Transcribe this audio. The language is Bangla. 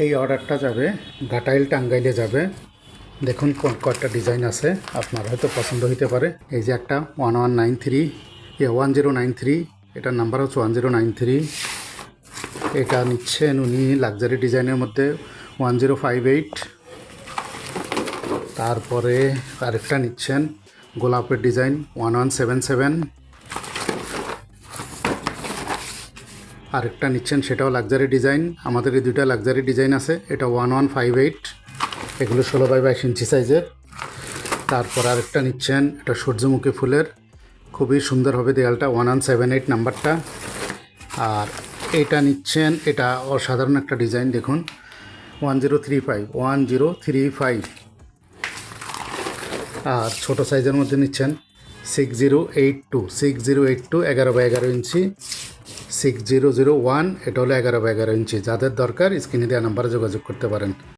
এই অর্ডারটা যাবে, ঘাটাইল টাঙ্গাইলে যাবে। দেখুন কোন কয়েকটা ডিজাইন আছে, আপনার হয়তো পছন্দ হইতে পারে। এই যে একটা ওয়ান ওয়ান নাইন থ্রি এ ওয়ান জিরো নাইন থ্রি এটার নাম্বার হচ্ছে ওয়ান জিরো নাইন থ্রি এটা নিচ্ছেন উনি লাক্সারি ডিজাইনের মধ্যে ওয়ান জিরো ফাইভ এইট তারপরে আরেকটা নিচ্ছেন গোলাপের design one one seven seven আরেকটা নিচ্ছেন, সেটাও লাক্সারি ডিজাইন আমাদের এই দুইটা লাক্সারি ডিজাইন আছে, এটা ওয়ান ওয়ান ফাইভ এইট এগুলো ষোলো বাই বাইশ ইঞ্চি সাইজের। তারপর আরেকটা নিচ্ছেন, এটা সূর্যমুখী ফুলের। খুবই সুন্দর হবে দেয়ালটা ওয়ান ওয়ান সেভেন এইট নাম্বারটা। আর এটা নিচ্ছেন, এটা অসাধারণ একটা ডিজাইন দেখুন। One zero three five one zero three five আর ছোটো সাইজের মধ্যে নিচ্ছেন six zero eight two six zero eight two এগারো বাই এগারো ইঞ্চি। সিক্স জিরো জিরো ওয়ান এটা হলো এগারো বা এগারো ইঞ্চি যাদের দরকার স্ক্রিনে দেওয়া নাম্বারে যোগাযোগ করতে পারেন।